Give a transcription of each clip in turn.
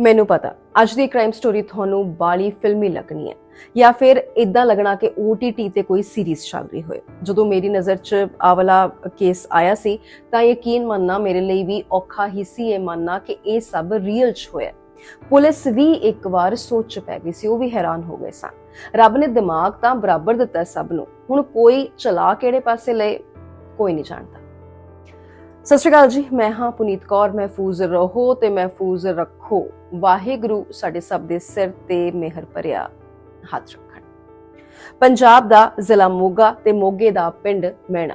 ਮੈਨੂੰ ਪਤਾ, ਅੱਜ ਦੀ ਕ੍ਰਾਈਮ ਸਟੋਰੀ ਤੁਹਾਨੂੰ ਬਾਲੀ ਫਿਲਮੀ ਲੱਗਣੀ ਹੈ, ਜਾਂ ਫਿਰ ਇਦਾਂ ਲੱਗਣਾ ਕਿ OTT ਤੇ ਕੋਈ ਸੀਰੀਜ਼ ਚੱਲ ਰਹੀ ਹੋਏ। ਜਦੋਂ ਮੇਰੀ ਨਜ਼ਰ 'ਚ ਆਵਲਾ ਕੇਸ ਆਇਆ ਸੀ, ਤਾਂ ਯਕੀਨ ਮੰਨਣਾ ਮੇਰੇ ਲਈ ਵੀ ਔਖਾ ਹੀ ਸੀ, ਇਹ ਮੰਨਣਾ ਕਿ ਇਹ ਸਭ ਰੀਅਲ 'ਚ ਹੋਇਆ। ਪੁਲਿਸ ਵੀ ਇੱਕ ਵਾਰ ਸੋਚ 'ਚ ਪੈ ਗਈ ਸੀ, ਉਹ ਵੀ ਹੈਰਾਨ ਹੋ ਗਏ ਸਨ। ਰੱਬ ਨੇ ਦਿਮਾਗ ਤਾਂ ਬਰਾਬਰ ਦਿੱਤਾ ਸਭ ਨੂੰ, ਹੁਣ ਕੋਈ ਚਲਾ ਕਿਹੜੇ ਪਾਸੇ ਲਏ, ਕੋਈ ਨਹੀਂ ਜਾਣਦਾ। ਸਤਿ ਸ਼੍ਰੀ ਅਕਾਲ ਜੀ, ਮੈਂ ਹਾਂ ਪੁਨੀਤ ਕੌਰ, ਮਹਿਫੂਜ਼ ਰਹੋ ਤੇ ਮਹਿਫੂਜ਼ ਰੱਖੋ। ਵਾਹਿਗੁਰੂ ਸਾਡੇ ਸਭ ਦੇ ਸਿਰ ਤੇ ਮਿਹਰ ਭਰਿਆ, ਹੱਥ ਰੱਖਣ। ਪੰਜਾਬ ਦਾ ਜ਼ਿਲ੍ਹਾ ਮੋਗਾ ਤੇ ਮੋਗੇ ਦਾ ਪਿੰਡ ਮੈਣਾ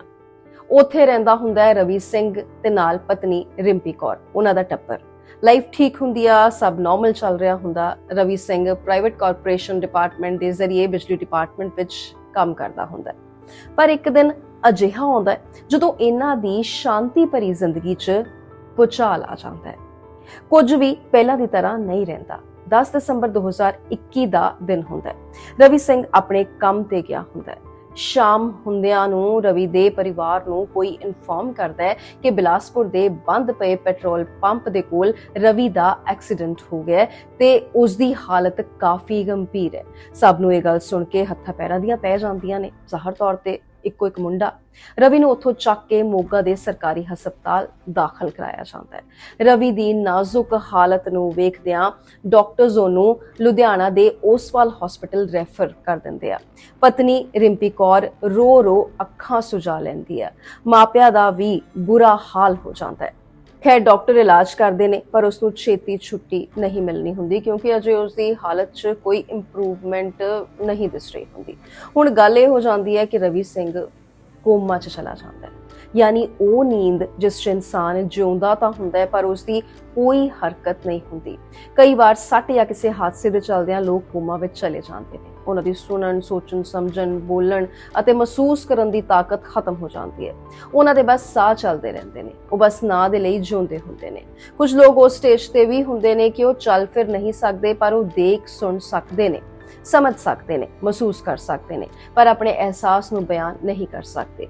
ਉੱਥੇ ਰਹਿੰਦਾ ਹੁੰਦਾ ਹੈ ਰਵੀ ਸਿੰਘ ਤੇ ਨਾਲ ਪਤਨੀ ਰਿੰਪੀ ਕੌਰ, ਉਹਨਾਂ ਦਾ ਟੱਪਰ ਲਾਈਫ ਠੀਕ ਹੁੰਦੀ ਆ, ਸਭ ਨਾਰਮਲ ਚੱਲ ਰਿਹਾ ਹੁੰਦਾ। Ravi Singh private corporation department ਦੇ ਜ਼ਰੀਏ ਬਿਜਲੀ ਡਿਪਾਰਟਮੈਂਟ ਵਿੱਚ ਕੰਮ ਕਰਦਾ ਹੁੰਦਾ। ਪਰ ਇੱਕ ਦਿਨ ਅਜਿਹਾ ਆਉਂਦਾ ਜਦੋਂ ਇਹਨਾਂ ਦੀ ਸ਼ਾਂਤੀ ਭਰੀ ਜ਼ਿੰਦਗੀ 'ਚ ਪੁਚਾਲ ਆ ਜਾਂਦਾ ਹੈ। ਕੁਝ ਵੀ ਪਹਿਲਾਂ ਦੀ ਤਰ੍ਹਾਂ ਨਹੀਂ ਰਹਿੰਦਾ। 10 ਦਸੰਬਰ 2021 ਦਾ ਦਿਨ ਹੁੰਦਾ ਹੈ। ਰਵੀ ਸਿੰਘ ਆਪਣੇ ਕੰਮ ਤੇ ਗਿਆ ਹੁੰਦਾ ਹੈ। ਸ਼ਾਮ ਹੁੰਦਿਆਂ ਨੂੰ ਰਵੀ ਦੇ ਪਰਿਵਾਰ ਨੂੰ ਕੋਈ ਇਨਫੋਰਮ ਕਰਦਾ ਹੈ ਕਿ ਬਿਲਾਸਪੁਰ ਦੇ ਬੰਦ ਪਏ ਪੈਟਰੋਲ ਪੰਪ ਦੇ ਕੋਲ ਰਵੀ ਦਾ ਐਕਸੀਡੈਂਟ ਹੋ ਗਿਆ ਤੇ ਉਸ ਦੀ ਹਾਲਤ ਕਾਫੀ ਗੰਭੀਰ ਹੈ। ਸਭ ਨੂੰ ਇਹ ਗੱਲ ਸੁਣ ਕੇ ਹੱਥਾਂ ਪੈਰਾਂ ਦੀਆਂ ਪੈ ਜਾਂਦੀਆਂ ਨੇ। ਜ਼ਾਹਰ ਤੌਰ ਤੇ ਇੱਕੋ ਇੱਕ ਮੁੰਡਾ ਰਵੀ ਨੂੰ ਉੱਥੋਂ ਚੱਕ ਕੇ ਮੋਗਾ ਦੇ ਸਰਕਾਰੀ ਹਸਪਤਾਲ ਦਾਖਲ ਕਰਾਇਆ ਜਾਂਦਾ ਹੈ। ਰਵੀ ਦੀ ਨਾਜ਼ੁਕ ਹਾਲਤ ਨੂੰ ਵੇਖਦਿਆਂ ਡਾਕਟਰਜ਼ ਉਹਨੂੰ ਲੁਧਿਆਣਾ ਦੇ ਓਸਵਾਲ ਹਸਪੀਟਲ ਰੈਫਰ ਕਰ ਦਿੰਦੇ ਆ। ਪਤਨੀ ਰਿੰਪੀ ਕੌਰ ਰੋ ਰੋ ਅੱਖਾਂ ਸੁਜਾ ਲੈਂਦੀ ਹੈ। ਮਾਪਿਆਂ ਦਾ ਵੀ ਬੁਰਾ ਹਾਲ ਹੋ ਜਾਂਦਾ ਹੈ। ਖੈਰ ਡਾਕਟਰ ਇਲਾਜ ਕਰਦੇ ਨੇ, ਪਰ ਉਸ ਨੂੰ ਛੇਤੀ ਛੁੱਟੀ ਨਹੀਂ ਮਿਲਣੀ ਹੁੰਦੀ ਕਿਉਂਕਿ ਅਜੇ ਉਸ ਦੀ ਹਾਲਤ 'ਚ ਕੋਈ ਇੰਪਰੂਵਮੈਂਟ ਨਹੀਂ ਦਿਸ ਰਹੀ ਹੁੰਦੀ। ਹੁਣ ਗੱਲ ਇਹ ਹੋ ਜਾਂਦੀ ਹੈ ਕਿ ਰਵੀ ਸਿੰਘ ਕੋਮਾ 'ਚ ਚਲਾ ਜਾਂਦਾ ਹੈ। ਯਾਨੀ ਉਹ ਨੀਂਦ ਜਿਸ 'ਚ ਇਨਸਾਨ ਜਿਉਂਦਾ ਤਾਂ ਹੁੰਦਾ ਹੈ, ਪਰ ਉਸ ਦੀ ਕੋਈ ਹਰਕਤ ਨਹੀਂ ਹੁੰਦੀ। ਕਈ ਵਾਰ ਸੱਟ ਜਾਂ ਕਿਸੇ ਹਾਦਸੇ ਦੇ ਚਲਦਿਆਂ ਲੋਕ ਕੋਮਾ ਵਿੱਚ ਚਲੇ ਜਾਂਦੇ ਨੇ। ਉਹਨਾਂ ਦੀ ਸੁਣਨ, ਸੋਚਣ, ਸਮਝਣ, ਬੋਲਣ ਅਤੇ ਮਹਿਸੂਸ ਕਰਨ ਦੀ ਤਾਕਤ ਖਤਮ ਹੋ ਜਾਂਦੀ ਹੈ। ਉਹਨਾਂ ਦੇ ਬਸ ਸਾਹ ਚੱਲਦੇ ਰਹਿੰਦੇ ਨੇ। ਉਹ ਬਸ ਨਾਂ ਦੇ ਲਈ ਜਿਉਂਦੇ ਹੁੰਦੇ ਨੇ। ਕੁਝ ਲੋਕ ਉਸ ਸਟੇਜ ਤੇ ਵੀ ਹੁੰਦੇ ਨੇ ਕਿ ਉਹ ਚੱਲ ਫਿਰ ਨਹੀਂ ਸਕਦੇ, ਪਰ ਉਹ ਦੇਖ, ਸੁਣ ਸਕਦੇ ਨੇ, ਸਮਝ ਸਕਦੇ ਨੇ, ਮਹਿਸੂਸ ਕਰ ਸਕਦੇ ਨੇ, ਪਰ ਆਪਣੇ ਅਹਿਸਾਸ ਨੂੰ ਬਿਆਨ ਨਹੀਂ ਕਰ ਸਕਦੇ।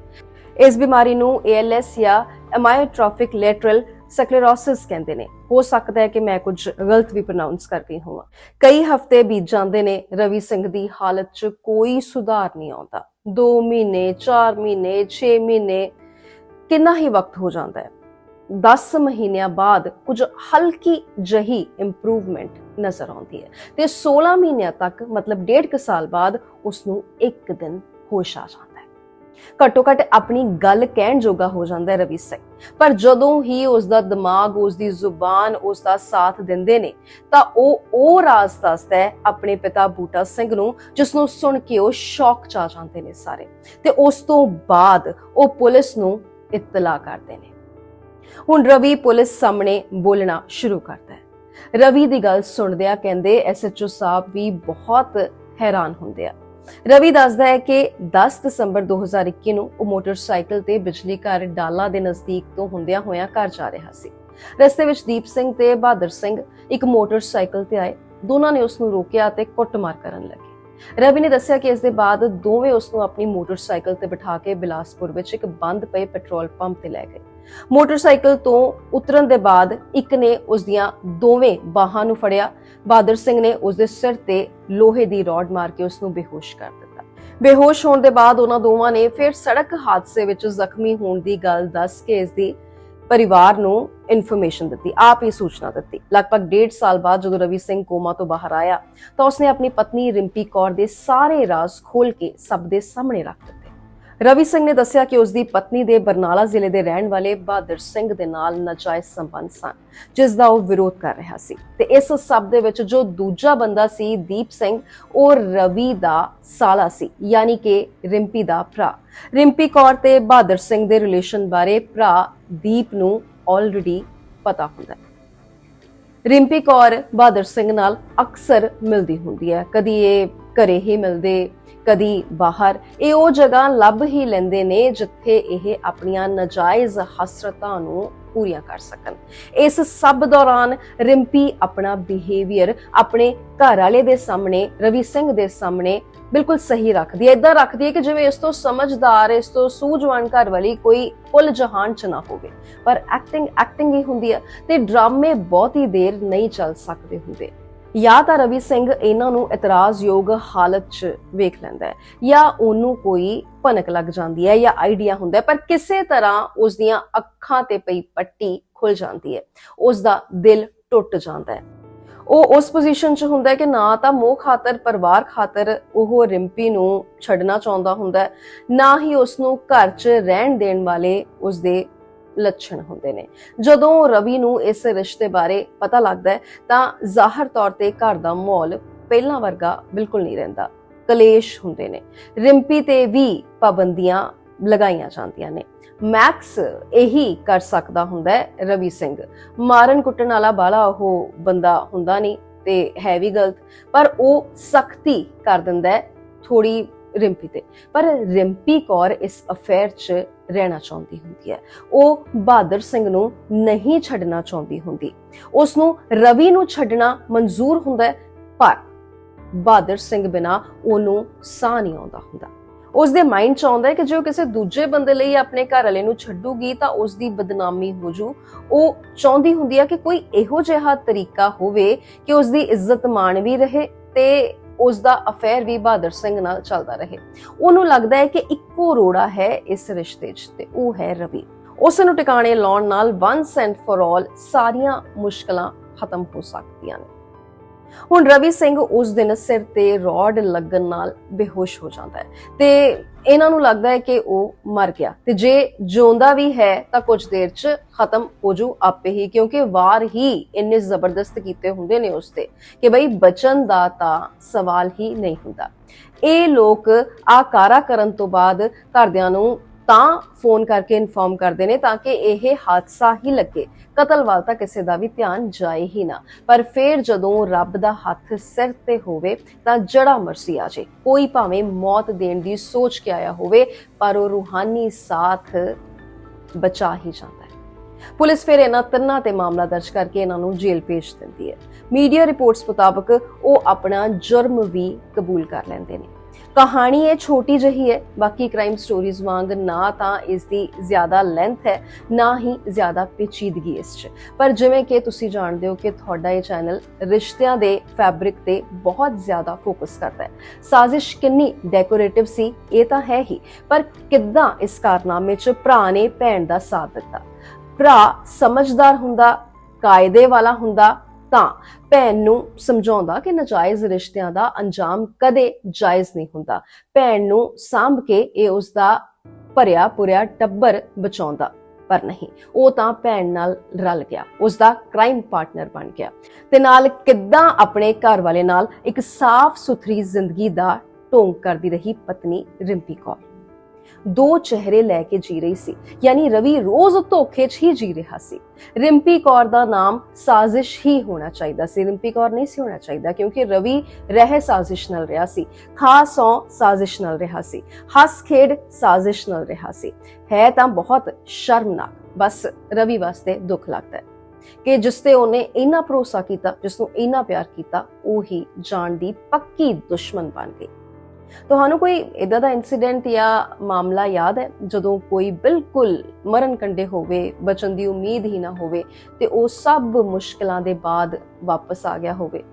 ਇਸ ਬਿਮਾਰੀ ਨੂੰ ALS ਜਾਂ ਐਮਾਇਓਟ੍ਰੋਫਿਕ ਲੈਟਰਲ ਸਕਲੇਰੋਸਿਸ ਕਹਿੰਦੇ ਨੇ। ਹੋ ਸਕਦਾ ਹੈ ਕਿ ਮੈਂ ਕੁਝ ਗਲਤ ਵੀ ਪ੍ਰੋਨਾਂਸ ਕਰ ਰਹੀ ਹਾਂ ਕਈ ਹਫ਼ਤੇ ਬੀਤ ਜਾਂਦੇ ਨੇ, ਰਵੀ ਸਿੰਘ ਦੀ ਹਾਲਤ 'ਚ ਕੋਈ ਸੁਧਾਰ ਨਹੀਂ ਆਉਂਦਾ। 2 ਮਹੀਨੇ 4 ਮਹੀਨੇ 6 ਮਹੀਨੇ, ਕਿੰਨਾ ਹੀ ਵਕਤ ਹੋ ਜਾਂਦਾ ਹੈ। 10 ਮਹੀਨਿਆਂ ਬਾਅਦ ਕੁਝ ਹਲਕੀ ਜਹੀ ਇੰਪਰੂਵਮੈਂਟ ਨਜ਼ਰ ਆਉਂਦੀ ਹੈ ਤੇ 16 ਮਹੀਨਿਆਂ ਤੱਕ, ਮਤਲਬ ਡੇਢ ਕੁ ਸਾਲ ਬਾਅਦ ਉਸ ਨੂੰ ਇੱਕ ਦਿਨ ਹੋਸ਼ ਆ ਜਾਂਦਾ ਘੱਟੋ ਘੱਟ ਆਪਣੀ ਗੱਲ ਕਹਿਣ ਜੋਗਾ ਹੋ ਜਾਂਦਾ ਹੈ ਰਵੀ ਸਿੰਘ। ਪਰ ਜਦੋਂ ਹੀ ਉਸ ਦਾ ਦਿਮਾਗ ਉਸ ਦੀ ਜ਼ੁਬਾਨ ਉਸ ਦਾ ਸਾਥ ਦਿੰਦੇ ਨੇ, ਤਾਂ ਉਹ ਉਹ ਰਾਜ਼ ਦੱਸਦਾ ਹੈ ਆਪਣੇ ਪਿਤਾ ਬੂਟਾ ਸਿੰਘ ਨੂੰ ਜਿਸ ਨੂੰ ਸੁਣ ਕੇ ਉਹ ਸ਼ੌਕ ਚ ਆ ਜਾਂਦੇ ਨੇ ਸਾਰੇ। ਤੇ ਉਸ ਤੋਂ ਬਾਅਦ ਉਹ ਪੁਲਿਸ ਨੂੰ ਇਤਲਾ ਕਰਦੇ ਨੇ। ਹੁਣ ਰਵੀ ਪੁਲਿਸ ਸਾਹਮਣੇ ਬੋਲਣਾ ਸ਼ੁਰੂ ਕਰਦਾ ਹੈ। ਰਵੀ ਦੀ ਗੱਲ ਸੁਣਦਿਆਂ ਕਹਿੰਦੇ ਐਸਐਚਓ ਸਾਹਿਬ ਵੀ ਬਹੁਤ ਹੈਰਾਨ ਹੁੰਦੇ ਆ। ਰਵੀ ਦੱਸਦਾ ਹੈ ਕਿ 10 ਦਸੰਬਰ 2021 ਨੂੰ ਉਹ ਮੋਟਰਸਾਈਕਲ ਤੇ ਬਿਜਲੀ ਘਰ ਡਾਲਾ ਦੇ ਨਜ਼ਦੀਕ ਤੋਂ ਹੁੰਦਿਆਂ ਹੋਇਆਂ ਘਰ ਜਾ ਰਿਹਾ ਸੀ। ਰਸਤੇ ਵਿੱਚ ਦੀਪ ਸਿੰਘ ਤੇ ਬਹਾਦਰ ਸਿੰਘ ਇੱਕ ਮੋਟਰਸਾਈਕਲ ਤੇ ਆਏ। ਦੋਨਾਂ ਨੇ ਉਸ ਨੂੰ ਰੋਕਿਆ ਤੇ ਕੁੱਟਮਾਰ ਕਰਨ ਲੱਗੇ। ਰਵੀ ਨੇ ਦੱਸਿਆ ਕਿ ਇਸ ਦੇ ਬਾਅਦ ਦੋਵੇਂ ਉਸ ਨੂੰ ਆਪਣੀ ਮੋਟਰਸਾਈਕਲ ਤੇ ਬਿਠਾ ਕੇ ਬਿਲਾਸਪੁਰ ਵਿੱਚ ਇੱਕ ਬੰਦ ਪਏ ਪੈਟਰੋਲ ਪੰਪ ਤੇ ਲੈ ਗਏ। ਮੋਟਰਸਾਈਕਲ ਤੋਂ ਉਤਰਨ ਦੇ ਬਾਅਦ ਇੱਕ ਨੇ ਉਸ ਦੀਆਂ ਦੋਵੇਂ ਬਾਹਾਂ ਨੂੰ ਫੜਿਆ। ਬਹਾਦਰ ਸਿੰਘ ਨੇ ਉਸ ਦੇ ਸਿਰ ਤੇ ਲੋਹੇ ਦੀ ਰੋਡ ਮਾਰ ਕੇ ਉਸ ਨੂੰ ਬੇਹੋਸ਼ ਕਰ ਦਿੱਤਾ। ਬੇਹੋਸ਼ ਹੋਣ ਦੇ ਬਾਅਦ ਉਹਨਾਂ ਦੋਵਾਂ ਨੇ ਫਿਰ ਸੜਕ ਹਾਦਸੇ ਵਿੱਚ ਜ਼ਖਮੀ ਹੋਣ ਦੀ ਗੱਲ ਦੱਸ ਕੇ ਇਸ ਦੀ ਪਰਿਵਾਰ ਨੂੰ ਇਨਫੋਰਮੇਸ਼ਨ ਦਿੱਤੀ, ਆਪ ਹੀ ਸੂਚਨਾ ਦਿੱਤੀ। ਲਗਭਗ ਡੇਢ ਸਾਲ ਬਾਅਦ ਜਦੋਂ ਰਵੀ ਸਿੰਘ ਕੋਮਾ ਤੋਂ ਬਾਹਰ ਆਇਆ ਤਾਂ ਉਸਨੇ ਆਪਣੀ ਪਤਨੀ ਰਿੰਪੀ ਕੌਰ ਦੇ ਸਾਰੇ ਰਾਜ਼ ਖੋਲ ਕੇ ਸਭ ਦੇ ਸਾਹਮਣੇ ਰੱਖ ਦਿੱਤੇ। ਰਵੀ ਸਿੰਘ ਨੇ ਦੱਸਿਆ ਕਿ ਉਸ ਦੀ ਪਤਨੀ ਦੇ ਬਰਨਾਲਾ ਜ਼ਿਲ੍ਹੇ ਦੇ ਰਹਿਣ ਵਾਲੇ ਬਹਾਦਰ ਸਿੰਘ ਦੇ ਨਾਲ ਨਾਜਾਇਜ਼ ਸੰਬੰਧ ਸਨ, ਜਿਸ ਦਾ ਉਹ ਵਿਰੋਧ ਕਰ ਰਿਹਾ ਸੀ। ਤੇ ਇਸ ਸਭ ਦੇ ਵਿੱਚ ਜੋ ਦੂਜਾ ਬੰਦਾ ਸੀ, ਦੀਪ ਸਿੰਘ, ਉਹ ਰਵੀ ਦਾ ਸਾਲਾ ਸੀ, ਯਾਨੀ ਕਿ ਰਿੰਪੀ ਦਾ ਭਰਾ। ਰਿੰਪੀ ਕੌਰ ਤੇ ਬਹਾਦਰ ਸਿੰਘ ਦੇ ਰਿਲੇਸ਼ਨ ਬਾਰੇ ਭਰਾ ਦੀਪ ਨੂੰ ਆਲਰੇਡੀ ਪਤਾ ਹੁੰਦਾ ਹੈ। ਰਿੰਪੀ ਕੌਰ ਬਹਾਦਰ ਸਿੰਘ ਨਾਲ ਅਕਸਰ ਮਿਲਦੀ ਹੁੰਦੀ ਹੈ। ਕਦੀ ਇਹ ਘਰੇ ਹੀ ਮਿਲਦੇ, ਕਦੀ ਬਾਹਰ। ਇਹ ਉਹ ਜਗ੍ਹਾ ਲੱਭ ਹੀ ਲੈਂਦੇ ਨੇ ਜਿੱਥੇ ਇਹ ਆਪਣੀਆਂ ਨਜਾਇਜ਼ ਹਸਰਤਾਂ ਨੂੰ ਪੂਰੀਆਂ ਕਰ ਸਕਣ। ਇਸ ਸਭ ਦੌਰਾਨ ਰਿੰਪੀ ਆਪਣਾ ਬਿਹੇਵੀਅਰ ਆਪਣੇ ਘਰ ਵਾਲੇ ਦੇ ਸਾਹਮਣੇ, ਰਵੀ ਸਿੰਘ ਦੇ ਸਾਹਮਣੇ ਬਿਲਕੁਲ ਸਹੀ ਰੱਖਦੀ ਹੈ। ਇਦਾਂ ਰੱਖਦੀ ਹੈ ਕਿ ਜਿਵੇਂ ਇਸ ਤੋਂ ਸਮਝਦਾਰ, ਇਸ ਤੋਂ ਸੂਝਵਾਨ ਘਰ ਵਾਲੀ ਕੋਈ ਕੁੱਲ ਜਹਾਨ ਚ ਨਾ ਹੋਵੇ। ਪਰ ਐਕਟਿੰਗ ਐਕਟਿੰਗ ਹੀ ਹੁੰਦੀ ਹੈ ਤੇ ਡਰਾਮੇ ਬਹੁਤੀ ਦੇਰ ਨਹੀਂ ਚੱਲ ਸਕਦੇ ਹੁੰਦੇ। ਜਾਂ ਤਾਂ ਰਵੀ ਸਿੰਘ ਇਹਨਾਂ ਨੂੰ ਇਤਰਾਜ਼ਯੋਗ ਹਾਲਤ 'ਚ ਵੇਖ ਲੈਂਦਾ ਹੈ, ਜਾਂ ਉਹਨੂੰ ਕੋਈ ਭਨਕ ਲੱਗ ਜਾਂਦੀ ਹੈ ਜਾਂ ਆਈਡੀਆ ਹੁੰਦਾ ਪਰ ਕਿਸੇ ਤਰ੍ਹਾਂ ਉਸ ਦੀਆਂ ਅੱਖਾਂ ਤੇ ਪਈ ਪੱਟੀ ਖੁੱਲ ਜਾਂਦੀ ਹੈ ਉਸ ਦਾ ਦਿਲ ਟੁੱਟ ਜਾਂਦਾ ਹੈ। ਉਹ ਉਸ ਪੋਜੀਸ਼ਨ 'ਚ ਹੁੰਦਾ ਕਿ ਨਾ ਤਾਂ ਮੋਹ ਖਾਤਰ, ਪਰਿਵਾਰ ਖਾਤਰ ਉਹ ਰਿੰਪੀ ਨੂੰ ਛੱਡਣਾ ਚਾਹੁੰਦਾ ਹੁੰਦਾ ਨਾ ਹੀ ਉਸ ਨੂੰ ਘਰ 'ਚ ਰਹਿਣ ਦੇਣ ਵਾਲੇ ਉਸ ਦੇ ਲੱਛਣ ਹੁੰਦੇ ਨੇ। ਜਦੋਂ ਰਵੀ ਨੂੰ ਇਸ ਰਿਸ਼ਤੇ ਬਾਰੇ ਪਤਾ ਲੱਗਦਾ ਹੈ, ਤਾਂ ਜ਼ਾਹਰ ਤੌਰ ਤੇ ਘਰ ਦਾ ਮਾਹੌਲ ਪਹਿਲਾਂ ਵਰਗਾ ਬਿਲਕੁਲ ਨਹੀਂ ਰਹਿੰਦਾ। ਕਲੇਸ਼ ਹੁੰਦੇ ਨੇ। ਰਿੰਪੀ ਤੇ ਵੀ ਪਾਬੰਦੀਆਂ ਲਗਾਈਆਂ ਜਾਂਦੀਆਂ ਨੇ। ਮੈਕਸ ਇਹੀ ਕਰ ਸਕਦਾ ਹੁੰਦਾ ਹੈ ਰਵੀ ਸਿੰਘ। ਮਾਰਨ ਕੁੱਟਣ ਵਾਲਾ ਬਾਲਾ ਉਹ ਬੰਦਾ ਹੁੰਦਾ ਨਹੀਂ ਤੇ ਹੈ ਵੀ ਗਲਤ, ਪਰ ਉਹ ਸਖਤੀ ਕਰ ਦਿੰਦਾ ਹੈ। ਥੋੜੀ ਰਿੰਪੀ ਤੇ। ਪਰ ਰਿੰਪੀ ਕੌਰ ਇਸ ਅਫੇਅਰ 'ਚ ਰਹਿਣਾ ਚਾਹੁੰਦੀ ਹੁੰਦੀ ਹੈ। ਉਹ ਬਹਾਦਰ ਸਿੰਘ ਨੂੰ ਨਹੀਂ ਛੱਡਣਾ ਚਾਹੁੰਦੀ ਹੁੰਦੀ। ਉਸ ਨੂੰ ਰਵੀ ਨੂੰ ਛੱਡਣਾ ਮਨਜ਼ੂਰ ਹੁੰਦਾ ਹੈ, ਪਰ ਬਹਾਦਰ ਸਿੰਘ ਬਿਨਾ ਉਹਨੂੰ ਸਾਹ ਨਹੀਂ ਆਉਂਦਾ ਹੁੰਦਾ। ਉਸ ਦੇ ਮਾਈਂਡ 'ਚ ਆਉਂਦਾ ਹੈ ਕਿ ਜੇ ਉਹ ਕਿਸੇ ਦੂਜੇ ਬੰਦੇ ਲਈ ਆਪਣੇ ਘਰ ਵਾਲੇ ਨੂੰ ਛੱਡੂਗੀ, ਤਾਂ ਉਸ ਦੀ ਬਦਨਾਮੀ ਹੋ ਜੂ। ਉਹ ਚਾਹੁੰਦੀ ਹੁੰਦੀ ਹੈ ਕਿ ਕੋਈ ਇਹੋ ਜਿਹਾ ਤਰੀਕਾ ਹੋਵੇ ਕਿ ਉਸ ਦੀ ਇੱਜ਼ਤ ਮਾਣ ਵੀ ਰਹੇ ਤੇ ਉਸ ਦਾ ਅਫੇਅਰ ਵੀ ਬਹਾਦਰ ਸਿੰਘ ਨਾਲ ਚੱਲਦਾ ਰਹੇ। ਉਹਨੂੰ ਲੱਗਦਾ ਹੈ ਕਿ ਇੱਕੋ ਰੋੜਾ ਹੈ ਇਸ ਰਿਸ਼ਤੇ 'ਚ ਤੇ ਉਹ ਹੈ ਰਵੀ। ਉਸ ਨੂੰ ਟਿਕਾਣੇ ਲਾਉਣ ਨਾਲ ਵਨਸ ਐਂਡ ਫॉर ਆਲ ਸਾਰੀਆਂ ਮੁਸ਼ਕਲਾਂ ਖਤਮ ਹੋ ਸਕਦੀਆਂ ਨੇ। ਹੁਣ ਰਵੀ ਸਿੰਘ ਉਸ ਦਿਨ ਸਿਰ ਤੇ ਰੋਡ ਲੱਗਣ ਨਾਲ ਬੇਹੋਸ਼ ਹੋ ਜਾਂਦਾ ਹੈ ਤੇ ਇਹਨਾਂ ਨੂੰ ਲੱਗਦਾ ਹੈ ਕਿ ਉਹ ਮਰ ਗਿਆ। ਤੇ ਜੇ ਜਿਉਂਦਾ ਵੀ ਹੈ ਤਾਂ ਕੁਝ ਦੇਰ 'ਚ ਖਤਮ ਹੋ ਜੂ ਆਪੇ ਹੀ, ਕਿਉਂਕਿ ਵਾਰ ਹੀ ਇੰਨੇ ਜ਼ਬਰਦਸਤ ਕੀਤੇ ਹੁੰਦੇ ਨੇ ਉਸ ਤੇ ਕਿ ਬਈ ਬਚਨ ਦਾ ਤਾਂ ਸਵਾਲ ਹੀ ਨਹੀਂ ਹੁੰਦਾ। ਇਹ ਲੋਕ ਆ ਕਾਰਾ ਕਰਨ ਤੋਂ ਬਾਅਦ ਘਰਦਿਆਂ ਨੂੰ ਤਾਂ ਫੋਨ ਕਰਕੇ ਇਨਫੋਰਮ ਕਰਦੇ ਨੇ ਤਾਂ ਕਿ ਇਹ ਹਾਦਸਾ ਹੀ ਲੱਗੇ। ਕਤਲ ਵੱਲ ਤਾਂ ਕਿਸੇ ਦਾ ਵੀ ਧਿਆਨ ਜਾਏ ਹੀ ਨਾ। ਪਰ ਫਿਰ ਜਦੋਂ ਰੱਬ ਦਾ ਹੱਥ ਸਿਰ ਤੇ ਹੋਵੇ ਤਾਂ ਜੜਾ ਮਰਸੀ ਆ ਜੇ। ਕੋਈ ਭਾਵੇਂ ਮੌਤ ਦੇਣ ਦੀ ਸੋਚ ਕੇ ਆਇਆ ਹੋਵੇ, ਪਰ ਉਹ ਰੂਹਾਨੀ ਸਾਥ ਬਚਾ ਹੀ ਜਾਂਦਾ ਹੈ। ਪੁਲਿਸ ਫਿਰ ਇਹਨਾਂ ਤਿੰਨਾਂ ਤੇ ਮਾਮਲਾ ਦਰਜ ਕਰਕੇ ਇਹਨਾਂ ਨੂੰ ਜੇਲ੍ਹ ਭੇਜ ਦਿੰਦੀ ਹੈ। ਮੀਡੀਆ ਰਿਪੋਰਟਸ ਮੁਤਾਬਕ ਉਹ ਆਪਣਾ ਜੁਰਮ ਵੀ ਕਬੂਲ ਕਰ ਲੈਂਦੇ ਨੇ। ਕਹਾਣੀ ਇਹ ਛੋਟੀ ਜਹੀ ਹੈ, ਬਾਕੀ ਕ੍ਰਾਈਮ ਸਟੋਰੀਜ਼ ਵਾਂਗ ਨਾ ਤਾਂ ਇਸ ਦੀ ਜ਼ਿਆਦਾ ਲੈਂਥ ਹੈ, ਨਾ ਹੀ ਜ਼ਿਆਦਾ ਪੇਚੀਦਗੀ ਇਸ 'ਚ। ਪਰ ਜਿਵੇਂ ਕਿ ਤੁਸੀਂ ਜਾਣਦੇ ਹੋ ਕਿ ਤੁਹਾਡਾ ਇਹ ਚੈਨਲ ਰਿਸ਼ਤਿਆਂ ਦੇ ਫੈਬਰਿਕ ਤੇ ਬਹੁਤ ਜ਼ਿਆਦਾ ਫੋਕਸ ਕਰਦਾ ਹੈ। ਸਾਜ਼ਿਸ਼ ਕਿੰਨੀ ਡੈਕੋਰੇਟਿਵ ਸੀ, ਇਹ ਤਾਂ ਹੈ ਹੀ, ਪਰ ਕਿੱਦਾਂ ਇਸ ਕਾਰਨਾਮੇ 'ਚ ਭਰਾ ਨੇ ਭੈਣ ਦਾ ਸਾਥ ਦਿੱਤਾ? ਭਰਾ ਸਮਝਦਾਰ ਹੁੰਦਾ, ਕਾਇਦੇ ਵਾਲਾ ਹੁੰਦਾ ਤਾਂ ਭੈਣ ਨੂੰ ਸਮਝਾਉਂਦਾ ਕਿ ਨਜਾਇਜ਼ ਰਿਸ਼ਤਿਆਂ ਦਾ ਅੰਜਾਮ ਕਦੇ ਜਾਇਜ਼ ਨਹੀਂ ਹੁੰਦਾ। ਭੈਣ ਨੂੰ ਸਾਂਭ ਕੇ ਇਹ ਉਸ ਦਾ ਭਰਿਆ ਪੁਰਿਆ ਟੱਬਰ ਬਚਾਉਂਦਾ, ਪਰ ਨਹੀਂ, ਉਹ ਤਾਂ ਭੈਣ ਨਾਲ ਰਲ ਗਿਆ ਉਸ ਦਾ ਕ੍ਰਾਈਮ ਪਾਰਟਨਰ ਬਣ ਗਿਆ। ਤੇ ਨਾਲ ਕਿੱਦਾਂ ਆਪਣੇ ਘਰ ਵਾਲੇ ਨਾਲ ਇੱਕ ਸਾਫ਼ ਸੁਥਰੀ ਜ਼ਿੰਦਗੀ ਦਾ ਢੋਂਗ ਕਰਦੀ ਰਹੀ ਪਤਨੀ ਰਿੰਪੀ ਕੌਰ। ਦੋ ਚਿਹਰੇ ਲੈ ਕੇ ਜੀ ਰਹੀ ਸੀ। ਯਾਨੀ ਰਵੀ ਰੋਜ਼ ਧੋਖੇ 'ਚ ਹੀ ਜੀ ਰਿਹਾ ਸੀ। ਰਿੰਪੀ ਕੌਰ ਦਾ ਨਾਮ ਸਾਜ਼ਿਸ਼ ਹੀ ਹੋਣਾ ਚਾਹੀਦਾ ਸੀ। ਰਿੰਪੀ ਕੌਰ ਨਹੀਂ ਸੀ ਹੋਣਾ ਚਾਹੀਦਾ ਕਿਉਂਕਿ ਰਵੀ ਰਹਿ ਸਾਜ਼ਿਸ਼ ਨਾਲ ਰਿਹਾ ਸੀ। ਖਾਸੋਂ ਸਾਜ਼ਿਸ਼ ਨਾਲ ਰਿਹਾ ਸੀ। ਹੱਸ ਖੇਡ ਸਾਜ਼ਿਸ਼ ਨਾਲ ਰਿਹਾ ਸੀ। ਹੈ ਤਾਂ ਬਹੁਤ ਸ਼ਰਮਨਾਕ। ਬਸ ਰਵੀ ਵਾਸਤੇ ਦੁੱਖ ਲੱਗਦਾ ਹੈ ਕਿ ਜਿਸ ਤੇ ਉਹਨੇ ਇੰਨਾ ਭਰੋਸਾ ਕੀਤਾ, ਜਿਸ ਨੂੰ ਇੰਨਾ ਪਿਆਰ ਕੀਤਾ, ਉਹ ਹੀ ਜਾਣ ਦੀ ਪੱਕੀ ਦੁਸ਼ਮਣ ਬਣ ਗਈ। ਤੁਹਾਨੂੰ ਕੋਈ ਇਦਾਂ ਦਾ ਇਨਸੀਡੈਂਟ ਜਾਂ ਮਾਮਲਾ ਯਾਦ ਹੈ? ਜਦੋਂ ਕੋਈ ਬਿਲਕੁਲ ਮਰਨ ਕੰਡੇ ਹੋਵੇ ਬਚਨ ਦੀ ਉਮੀਦ ਹੀ ਨਾ ਹੋਵੇ ਤੇ ਉਹ ਸਭ ਮੁਸ਼ਕਲਾਂ ਦੇ ਬਾਅਦ ਵਾਪਸ ਆ ਗਿਆ ਹੋਵੇ,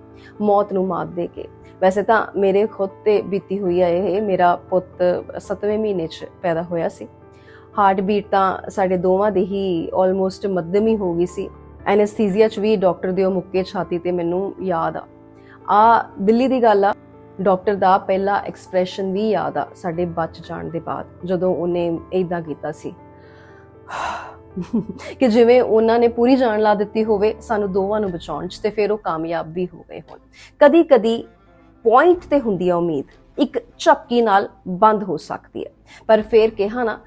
ਮੌਤ ਨੂੰ ਮਾਤ ਦੇ ਕੇ। ਵੈਸੇ ਤਾਂ ਮੇਰੇ ਖੁਦ ਤੇ ਬੀਤੀ ਹੋਈ ਹੈ ਇਹ, ਮੇਰਾ ਪੁੱਤ 7ਵੇਂ ਮਹੀਨੇ 'ਚ ਪੈਦਾ ਹੋਇਆ ਸੀ। ਹਾਰਟ ਬੀਟ ਤਾਂ ਸਾਡੇ ਦੋਵਾਂ ਦੇ ਹੀ ਆਲਮੋਸਟ ਮੱਧਮ ਹੀ ਹੋ ਗਈ ਸੀ। ਐਨਸਥੀਸੀਆ 'ਚ ਵੀ ਡਾਕਟਰ ਦੇ ਉਹ ਮੁੱਕੇ ਛਾਤੀ ਤੇ ਮੈਨੂੰ ਯਾਦ ਆ। ਆ ਦਿੱਲੀ ਦੀ ਗੱਲ ਆ ਡਾਕਟਰ ਦਾ ਪਹਿਲਾ ਐਕਸਪ੍ਰੈਸ਼ਨ ਵੀ ਯਾਦ ਆ, ਸਾਡੇ ਬਚ ਜਾਣ ਦੇ ਬਾਅਦ, ਜਦੋਂ ਉਹਨੇ ਇਦਾਂ ਕੀਤਾ ਸੀ। ਕਿ ਜਿਵੇਂ ਉਹਨਾਂ ਨੇ ਪੂਰੀ ਜਾਨ ਲਾ ਦਿੱਤੀ ਹੋਵੇ, ਸਾਨੂੰ ਦੋਵਾਂ ਨੂੰ ਬਚਾਉਣ 'ਚ ਤੇ ਫਿਰ ਉਹ ਕਾਮਯਾਬ ਵੀ ਹੋ ਗਏ ਹੋਣ। ਕਦੀ ਕਦੀ ਪੁਆਇੰਟ ਤੇ ਹੁੰਦੀ ਆ ਉਮੀਦ, ਇੱਕ ਝਪਕੀ ਨਾਲ ਬੰਦ ਹੋ ਸਕਦੀ ਹੈ। ਪਰ ਫਿਰ ਕਿਹਾ ਨਾ,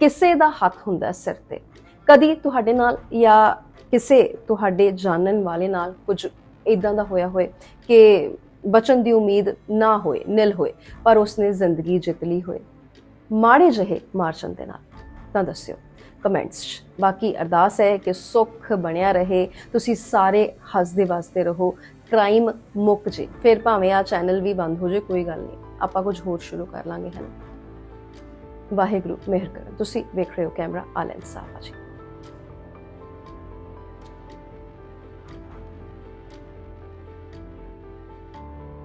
ਕਿਸੇ ਦਾ ਹੱਥ ਹੁੰਦਾ ਸਿਰ ਤੇ। ਕਦੀ ਤੁਹਾਡੇ ਨਾਲ ਜਾਂ ਕਿਸੇ ਤੁਹਾਡੇ ਜਾਣਨ ਵਾਲੇ ਨਾਲ ਕੁਝ ਇਦਾਂ ਦਾ ਹੋਇਆ ਹੋਏ ਕਿ ਬਚਨ ਦੀ ਉਮੀਦ ਨਾ ਹੋਏ, ਨਿਲ ਹੋਏ, ਪਰ ਉਸਨੇ ਜ਼ਿੰਦਗੀ ਜਿੱਤ ਲਈ ਹੋਏ। ਮਾੜੇ ਜਿਹੇ ਮਾਰਚਨ ਦੇ ਨਾਲ ਤਾਂ ਦੱਸਿਓ, ਕਮੈਂਟਸ 'ਚ। ਬਾਕੀ ਅਰਦਾਸ ਹੈ ਕਿ ਸੁੱਖ ਬਣਿਆ ਰਹੇ, ਤੁਸੀਂ ਸਾਰੇ ਹੱਸਦੇ ਵਸਦੇ ਰਹੋ ਕ੍ਰਾਈਮ ਮੁੱਕ ਜੇ। ਫਿਰ ਭਾਵੇਂ ਆ ਚੈਨਲ ਵੀ ਬੰਦ ਹੋ ਜੇ, ਕੋਈ ਗੱਲ ਨਹੀਂ, ਆਪਾਂ ਕੁਝ ਹੋਰ ਸ਼ੁਰੂ ਕਰ ਲਾਂਗੇ ਹਨ ਵਾਹਿਗੁਰੂ, ਮਿਹਰ ਕਰਨ ਤੁਸੀਂ ਵੇਖ ਰਹੇ ਹੋ ਕੈਮਰਾ ਆਲ ਇਨਸਾਫ ਜੀ।